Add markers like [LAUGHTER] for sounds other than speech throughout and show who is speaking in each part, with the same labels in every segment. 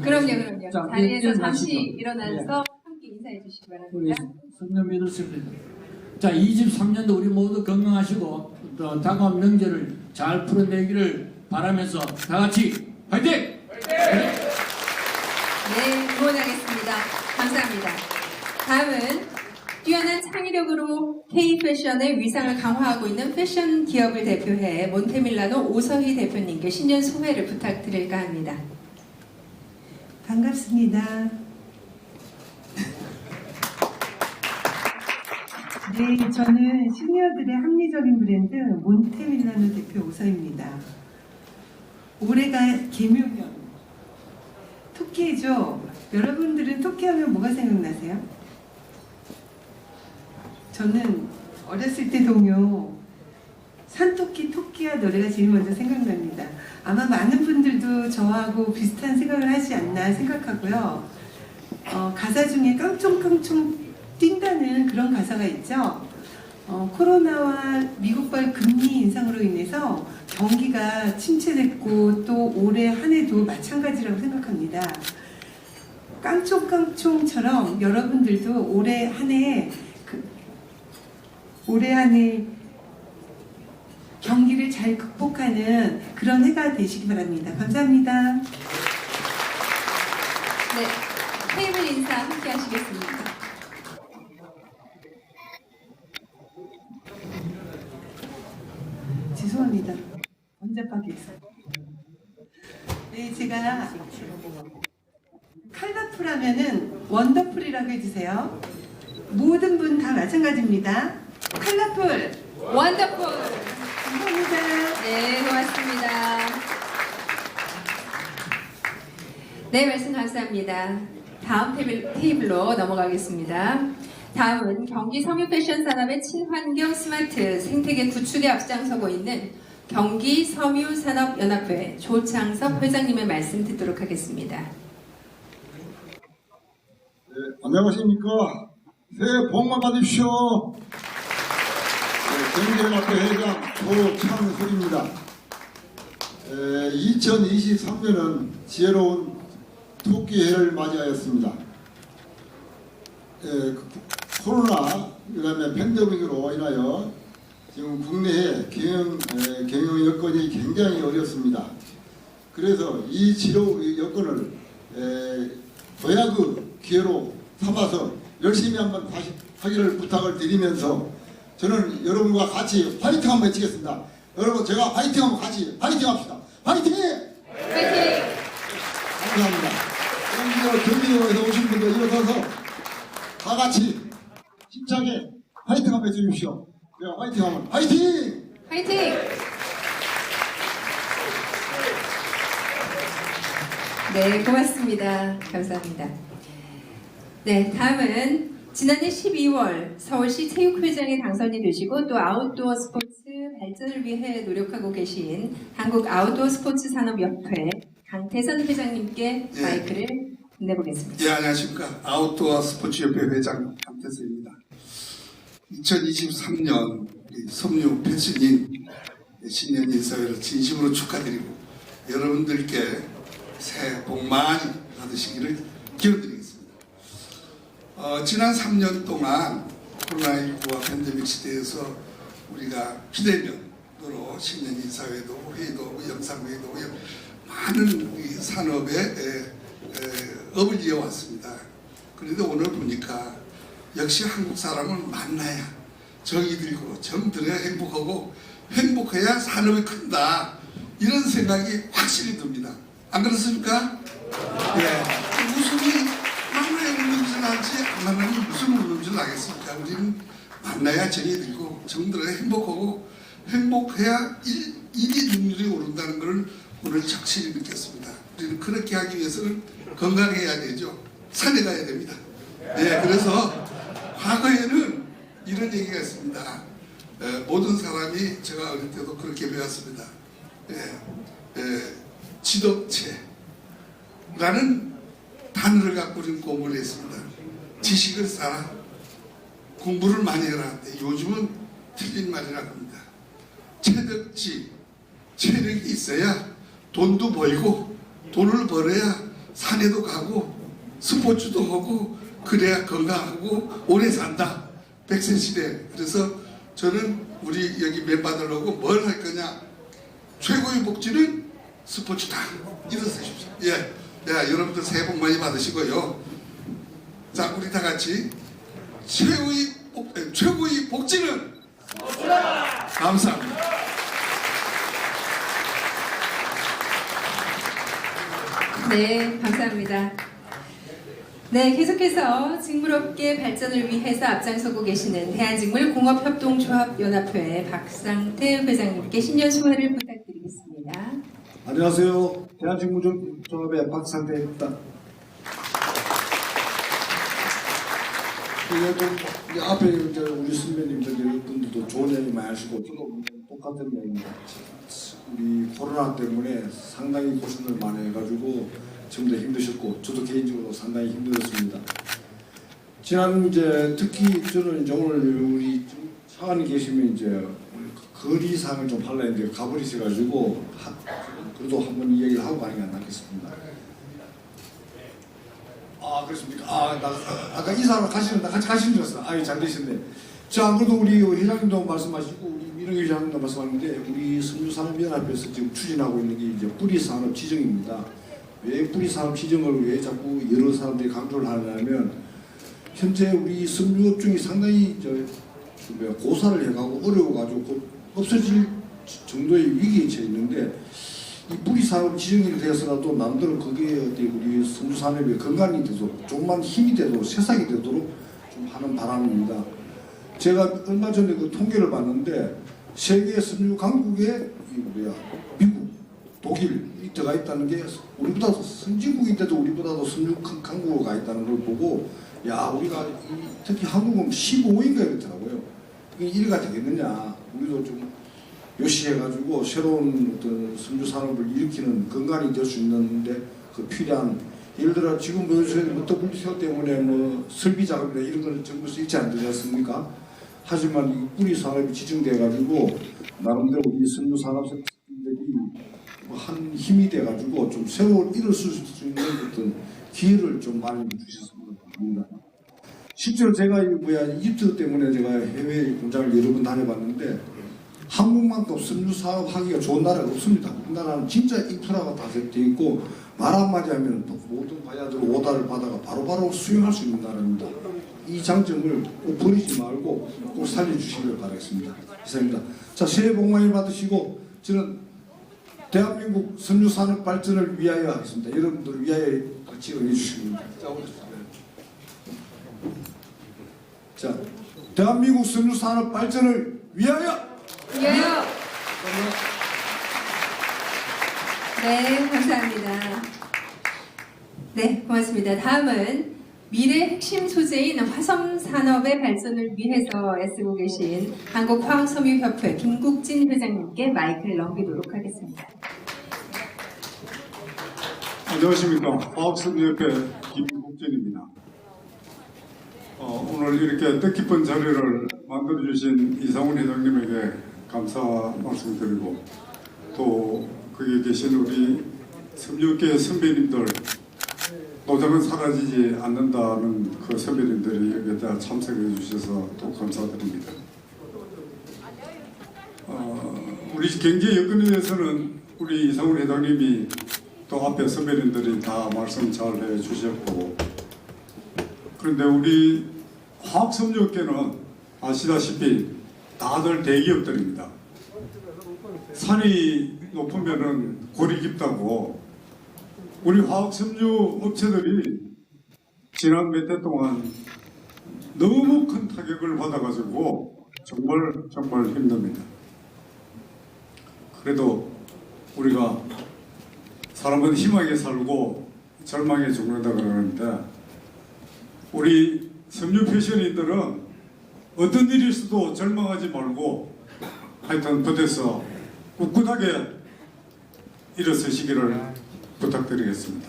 Speaker 1: 그럼요. 그럼요.
Speaker 2: 자,
Speaker 1: 자리에서
Speaker 2: 일어나시죠.
Speaker 1: 잠시
Speaker 2: 네.
Speaker 1: 일어나서 함께 인사해 주시기 바랍니다.
Speaker 2: 성년 믿었습니다. 자, 23년도 우리 모두 건강하시고 또 다가온 명절을 잘 풀어내기를 바라면서 다 같이 화이팅!
Speaker 1: 네, 응원하겠습니다. 감사합니다. 다음은 뛰어난 창의력으로 K-패션의 위상을 강화하고 있는 패션 기업을 대표해 몬테밀라노 오서희 대표님께 신년 소회를 부탁드릴까 합니다.
Speaker 3: 반갑습니다. 네, 저는 시니어들의 합리적인 브랜드 몬테밀라노 대표 오서입니다. 올해가 개묘년. 토끼죠? 여러분들은 토끼 하면 뭐가 생각나세요? 저는 어렸을 때 동요 산토끼 토끼야 노래가 제일 먼저 생각납니다. 아마 많은 분들도 저하고 비슷한 생각을 하지 않나 생각하고요. 어, 가사 중에 깡총깡총 뛴다는 그런 가사가 있죠. 어, 코로나와 미국발 금리 인상으로 인해서 경기가 침체됐고 또 올해 한 해도 마찬가지라고 생각합니다. 깡총깡총처럼 여러분들도 올해 한해 그, 올해 한해 경기를 잘 극복하는 그런 해가 되시기 바랍니다. 감사합니다.
Speaker 1: 네, 테이블 인사 함께 하시겠습니다.
Speaker 3: 죄송합니다. 번잡하게 해서. 네, 제가 칼라풀 하면은 원더풀이라고 해주세요. 모든 분 다 마찬가지입니다. 칼라풀!
Speaker 1: 원더풀! 네, 말씀 감사합니다. 다음 테이블, 테이블 로 넘어가겠습니다. 다음은 경기 섬유 패션 산업의 친환경 스마트 생태계 구축에 앞장서고 있는 경기 섬유 산업 연합회 조창섭 회장님의 말씀 듣도록 하겠습니다.
Speaker 4: 네, 안녕하십니까. 새해 복만 받으십시오. 네, 경제연합회 회장 조창석입니다. 2023년은 지혜로운 토끼해를 맞이하였습니다. 에, 그 코로나 그다음에 팬데믹으로 인하여 지금 국내에 경영, 에, 경영 여건이 굉장히 어렵습니다. 그래서 이 치료 여건을 에, 도약의 기회로 삼아서 열심히 한번 다시 하기를 부탁을 드리면서 저는 여러분과 같이 화이팅 한번 외치겠습니다. 여러분 제가 화이팅 한번 같이 화이팅 합시다. 화이팅!
Speaker 1: 파이팅!
Speaker 4: 감사합니다. 경기도에서 오신 분들 일어서서 다 같이 힘차게 화이팅 한번 해주십시오. 네, 화이팅 하면 화이팅!
Speaker 1: 파이팅! 네, 고맙습니다. 감사합니다. 네, 다음은 지난해 12월 서울시 체육회장에 당선이 되시고 또 아웃도어 스포츠 발전을 위해 노력하고 계신 한국 아웃도어 스포츠 산업협회 강태선 회장님께
Speaker 5: 예.
Speaker 1: 마이크를 내보겠습니다.
Speaker 5: 예, 안녕하십니까. 아웃도어 스포츠협회 회장 강태수입니다. 2023년 우리 섬유 패션인 신년 인사회를 진심으로 축하드리고 여러분들께 새해 복 많이 받으시기를 기원드리겠습니다. 어, 지난 3년 동안 코로나19와 팬데믹 시대에서 우리가 비대면으로 신년 인사회도 회의도 영상회의도 많은 이 산업의 에, 에, 업을 이어왔습니다. 그런데 오늘 보니까 역시 한국 사람은 만나야 정이 들고 정 들어야 행복하고 행복해야 산업이 큰다 이런 생각이 확실히 듭니다. 안 그렇습니까? 예. 웃음이 만나야 웃음질 나지 안 만나면 무슨 웃음질 나겠습니까? 우리는 만나야 정이 들고 정 들어야 행복하고 행복해야 일, 일이 능률이 오른다는 것을 오늘 착실히 느꼈습니다. 우리는 그렇게 하기 위해서는 건강해야 되죠. 산에 가야 됩니다. 네, 그래서 과거에는 이런 얘기가 있습니다. 에, 모든 사람이 제가 어릴 때도 그렇게 배웠습니다. 예, 에, 지덕체라는 단어를 갖고 우리는 공부를 했습니다. 지식을 쌓아 공부를 많이 해라. 근데 요즘은 틀린 말이라고 합니다. 체덕지 체력이 있어야 돈도 벌고 돈을 벌어야 산 산에도 가고 스포츠도 하고 그래야 건강하고 오래 산다. 백세 시대. 그래서 저는 우리 여기 멤버들하고 뭘 할 거냐. 최고의 복지는 스포츠다. 일어서십시오. 예. 예, 여러분들 새해 복 많이 받으시고요. 자, 우리 다 같이 최고의 복, 에, 최고의 복지는 감사합니다.
Speaker 1: 네, 감사합니다. 네, 계속해서 직물업계 발전을 위해서 앞장서고 계시는 대한직물공업협동조합연합회 박상태 회장님께 신년 소회를 부탁드리겠습니다.
Speaker 6: 안녕하세요. 대한직무조합의 박상대입니다. 그래도 이 앞에 우리 선배님들 분들도 좋은 얘기 많이 하시고 저도 똑같은 얘기입니다. 우리 코로나 때문에 상당히 고생을 많이 해가지고 지금도 힘드셨고 저도 개인적으로 상당히 힘들었습니다. 지난 이제 특히 저는 이제 오늘 우리 사관이 계시면 이제 거리상을 좀 하려 했는데 가버리셔가지고 하- 그래도 한번 이 얘기를 하고 가는 게 안 낫겠습니다. 아 그렇습니까? 아, 나, 아, 아까 이사로 가시는 나 같이 가시는 줄 알았어. 아유 잘 되셨네. 자, 안 그래도 우리 회장님도 말씀하시고 우리 민영희 회장님도 말씀하는데 우리 섬유산업연합에서 지금 추진하고 있는 게 이제 뿌리산업 지정입니다. 왜 뿌리산업 지정을 왜 자꾸 여러 사람들이 강조를 하냐면 현재 우리 섬유업종이 상당히 저, 그 고사를 해가고 어려워가지고 곧 없어질 정도의 위기에 처해 있는데 이 뿌리산업 지정이 되어서라도 남들은 거기에 어디 우리 섬유산업이 건강이 되도록 조금만 힘이 되도록 새싹이 되도록 좀 하는 바람입니다. 제가 얼마 전에 그 통계를 봤는데 세계 섬유 강국에 이 뭐야 미국, 독일 이 들어가 있다는 게 우리보다 선진국인데도 우리보다도 섬유 강- 강국으로 가 있다는 걸 보고 야 우리가 이, 특히 한국은 15위인가 이렇더라고요. 이게 1위가 되겠느냐 우리도 좀 요시해가지고 새로운 어떤 섬유 산업을 일으키는 건강이 될 수 있는데 그 필요한 예를 들어 지금 보여주신 뭐 WTO 때문에 뭐 설비 작업이나 이런 거는 전부 있지 않지 않습니까? 하지만 이 뿌리 산업이 지정돼가지고 나름대로 우리 섬유 산업들이 뭐한 힘이 돼가지고 좀 새로운 일을 쓸 수 있는 어떤 기회를 좀 많이 주셨으면 합니다. 실제로 제가 이 뭐야 이집트 때문에 제가 해외 공장을 여러 번 다녀봤는데 한국만큼 섬유 사업 하기가 좋은 나라가 없습니다. 우리나라는 진짜 인프라가 다돼 있고 말 한마디 하면 모든 바야들 오다를 받아가 바로바로 수용할 수 있는 나라입니다. 이 장점을 꼭 버리지 말고 꼭 살려주시길 바라겠습니다. 이상입니다. 자 새해 복 많이 받으시고 저는 대한민국 섬유 산업 발전을 위하여 하겠습니다. 여러분들 위하여 같이 응해 주시면 자, 대한민국 섬유 산업 발전을 위하여
Speaker 1: 위하여! 네, 감사합니다. 네, 고맙습니다. 다음은 미래 핵심 소재인 화성 산업의 발전을 위해서 애쓰고 계신 한국화학섬유협회 김국진 회장님께 마이크를 넘기도록 하겠습니다.
Speaker 7: 안녕하십니까. 화학섬유협회 김국진입니다. 어, 오늘 이렇게 뜻깊은 자리를 만들어주신 이상훈 회장님에게 감사 말씀드리고 또 거기 계신 우리 섬유업계 선배님들 노장은 사라지지 않는다는 그 선배님들이 여기다 참석해 주셔서 또 감사드립니다. 어, 우리 경제 여건에 대해서는 우리 이상훈 회장님이 또 앞에 선배님들이 다 말씀 잘 해 주셨고 그런데 우리 화학섬유업계는 아시다시피 다들 대기업들입니다. 산이 높으면은 골이 깊다고 우리 화학 섬유 업체들이 지난 몇 해 동안 너무 큰 타격을 받아가지고 정말 정말 힘듭니다. 그래도 우리가 사람은 희망에 살고 절망에 죽는다 그러는데 우리 섬유 패션인들은 어떤 일이 있어도 절망하지 말고 하여튼 버텨서 꿋꿋하게 일어서시기를 부탁드리겠습니다.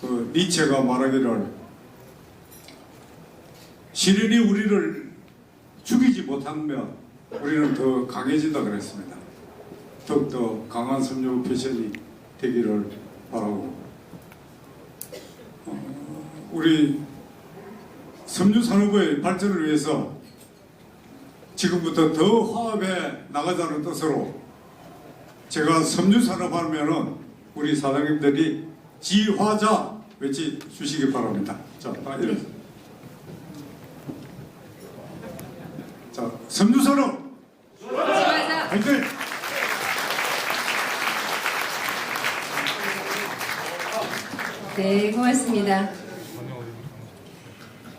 Speaker 7: 그 니체가 말하기를 시련이 우리를 죽이지 못하면 우리는 더 강해진다 그랬습니다. 더욱더 강한 섬유 패션이 되기를 바라고 우리 섬유 산업의 발전을 위해서 지금부터 더 화합에 나가자는 뜻으로 제가 섬유 산업 하면은 우리 사장님들이 지화자 외치 주시기 바랍니다. 자, 다 이렇게. 자, 섬유 산업
Speaker 1: 지화자
Speaker 7: 화이팅!
Speaker 1: 네, 고맙습니다.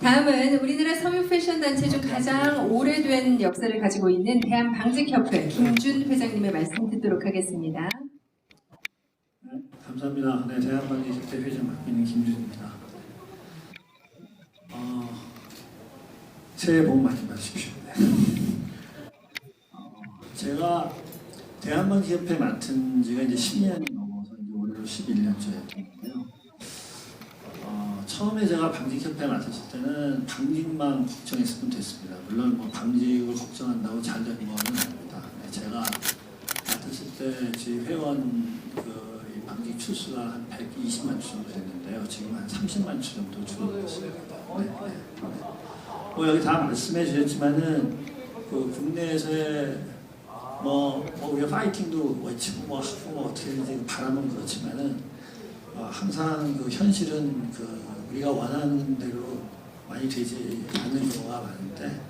Speaker 1: 다음은 우리나라 섬유 패션 단체 중 가장 오래된 역사를 가지고 있는 대한방직협회 김준 회장님의 말씀 듣도록 하겠습니다.
Speaker 8: 감사합니다. 네, 대한방위협회 회장 맡고 있는 김준입니다. 어, 새해 복 많이 받으십시오. 네. 어, 제가 대한방위협회 맡은 지가 이제 10년이 넘어서 이제 올해로 11년째 됐는데요. 어, 처음에 제가 방직협회 맡았을 때는 방직만 걱정했으면 됐습니다. 물론 뭐 방직을 걱정한다고 잘 되는 거는 아닙니다. 네, 제가 맡았을 때 저희 회원 그이 방직 출수가 한 120만 주 정도 됐는데요. 지금 한 30만 주 정도 줄어들었습니다. 네, 네, 네. 뭐 여기 다 말씀해 주셨지만은 그 국내에서의 뭐, 뭐 우리가 파이팅도 외치고 뭐 하고 뭐 어떻게 이제 바람은 그렇지만은 어, 항상 그 현실은 그 우리가 원하는 대로 많이 되지 않는 경우가 많은데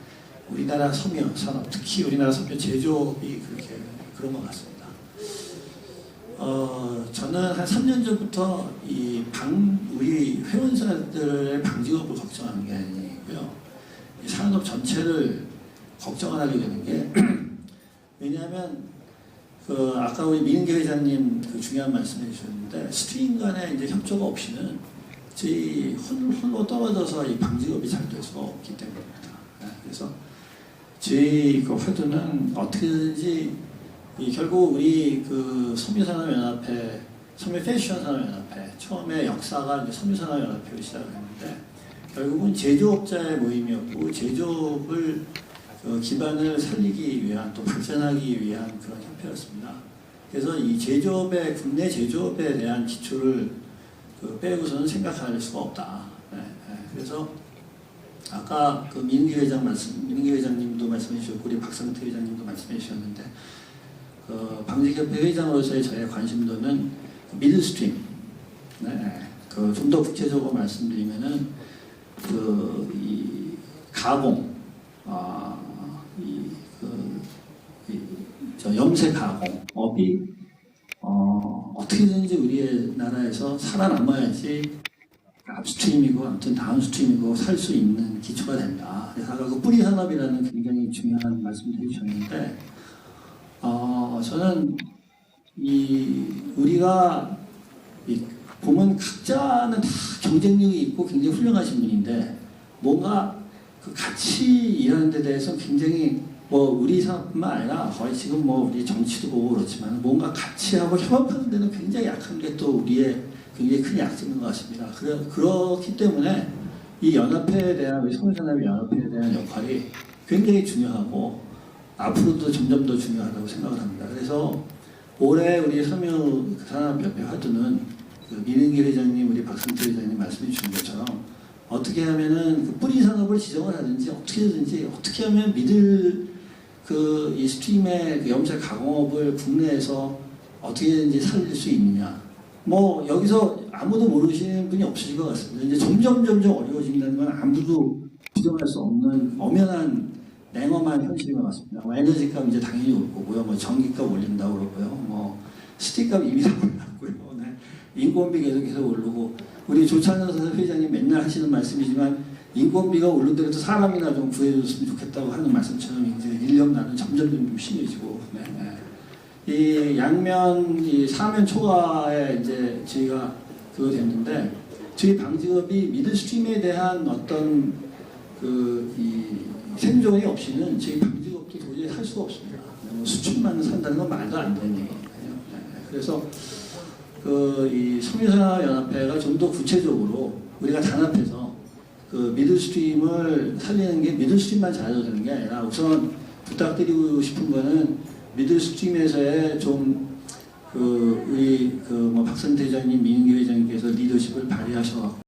Speaker 8: 우리나라 섬유 산업 특히 우리나라 섬유 제조업이 그렇게 그런 것 같습니다. 어 저는 한 3년 전부터 이 방 우리 회원사들의 방직업을 걱정하는 게 아니고요. 이 산업 전체를 걱정을 하게 되는 게 [CLEARS THROAT] 왜냐하면 그 아까 우리 민은기 회장님 그 중요한 말씀해 주셨는데 스트림 간의 이제 협조가 없이는 저희 홀- 홀로 떨어져서 이 방직업이 잘 될 수가 없기 때문입니다. 네, 그래서 저희 그 회도는 어떻게든지 이 결국 우리 그 섬유산업연합회, 섬유 패션 산업연합회 처음에 역사가 이제 섬유산업연합회로 시작을 했는데 결국은 제조업자의 모임이었고 제조업을 그 기반을 살리기 위한 또 발전하기 위한 그런 협회였습니다. 그래서 이 제조업의 국내 제조업에 대한 기초를 그 빼고서는 생각할 수가 없다. 네, 네. 그래서 아까 그 민기 회장 말씀, 민기 회장님도 말씀해 주셨고 우리 박상태 회장님도 말씀해 주셨는데 그 방직협회 회장으로서의 저의 관심도는 그 미들스트림. 네, 그 좀 더 구체적으로 말씀드리면은 그 이 가공, 아, 이그 저 염색 가공업이 어, 어떻게든지 우리나라에서 살아남아야지 앞스트림이고 아무튼 다운스트림이고 살 수 있는 기초가 된다. 그래서 아까 그 뿌리 산업이라는 굉장히 중요한 말씀을 해주셨는데 어, 저는 이 우리가 이 보면 각자는 다 경쟁력이 있고 굉장히 훌륭하신 분인데 뭔가 그 같이 일하는 데 대해서 굉장히 뭐 우리 산업뿐만 아니라 거의 지금 뭐 우리 정치도 보고 그렇지만 뭔가 같이 하고 협업하는 데는 굉장히 약한 게 또 우리의 굉장히 큰 약점인 것 같습니다. 그래, 그렇기 때문에 이 연합회에 대한 우리 성산업 연합회에 대한 역할이 굉장히 중요하고 앞으로도 점점 더 중요하다고 생각을 합니다. 그래서 올해 우리 섬유 산업협회 화두는 그 민은기 회장님, 우리 박승태 회장님 말씀해 주신 것처럼 어떻게 하면은 그 뿌리 산업을 지정을 하든지 어떻게든지 어떻게 하면 믿을 그 이 스트림의 그 염색 가공업을 국내에서 어떻게든지 살릴 수 있느냐. 뭐 여기서 아무도 모르시는 분이 없으실 것 같습니다. 이제 점점 점점 어려워진다는 건 아무도 부정할 수 없는 엄연한 냉엄한 현실인 것 같습니다. 뭐 에너지값 이제 당연히 올 거고요. 뭐 전기값 올린다고 그러고요. 뭐 스틱값 이미 다 올랐고요. 네. 인건비 계속해서 오르고 우리 조찬현 회장님 맨날 하시는 말씀이지만 인건비가 오르더라도 사람이나 좀 구해줬으면 좋겠다고 하는 말씀처럼 이제 인력 나는 점점 좀 심해지고 네, 네. 이 양면 이 사면 초과에 이제 저희가 그거 됐는데 저희 방직업이 미드스트림에 대한 어떤 그 이 생존이 없이는 저희 방직업도 도저히 할 수가 없습니다. 뭐 수출만 산다는 건 말도 안 되는 얘기예요. 네, 그래서 그 이 섬유산업연합회가 좀 더 구체적으로 우리가 단합해서 그 미들스트림을 살리는 게 미들스트림만 잘해도 되는 게 아니라 우선 부탁드리고 싶은 거는 미들스트림에서의 좀 그 우리 그 뭐 박선태 회장님, 민은기 회장님께서 리더십을 발휘하셔